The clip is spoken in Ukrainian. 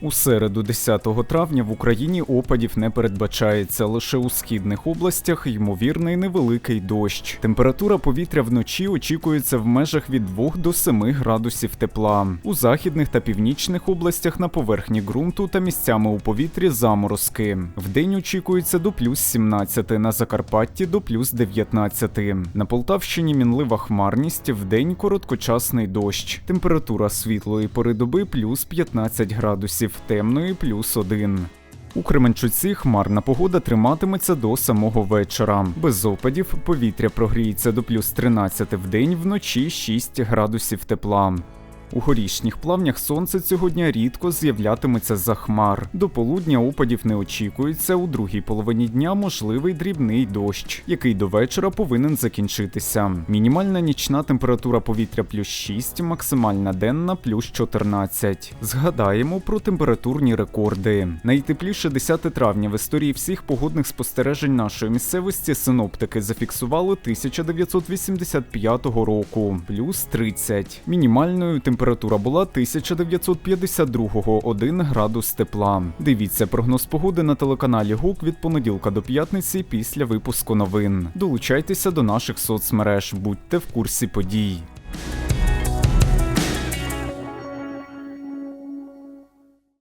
У середу, 10 травня, в Україні опадів не передбачається. Лише у східних областях ймовірний невеликий дощ. Температура повітря вночі очікується в межах від 2 до 7 градусів тепла. У західних та північних областях на поверхні ґрунту та місцями у повітрі заморозки. Вдень очікується до плюс 17, на Закарпатті до плюс 19. На Полтавщині мінлива хмарність, вдень короткочасний дощ. Температура світлої пори доби плюс 15 градусів, темної плюс 1. У Кременчуці хмарна погода триматиметься до самого вечора. Без опадів повітря прогріється до плюс 13 в день, вночі 6 градусів тепла. У горішніх плавнях сонце цього дня рідко з'являтиметься за хмар. До полудня опадів не очікується. У другій половині дня можливий дрібний дощ, який до вечора повинен закінчитися. Мінімальна нічна температура повітря плюс 6, максимальна денна плюс 14. Згадаємо про температурні рекорди. Найтепліше 10 травня в історії всіх погодних спостережень нашої місцевості синоптики зафіксували 1985 року, плюс 30. Мінімальною температура була 1952 1 градус тепла. Дивіться прогноз погоди на телеканалі ГУК від понеділка до п'ятниці після випуску новин. Долучайтеся до наших соцмереж, будьте в курсі подій.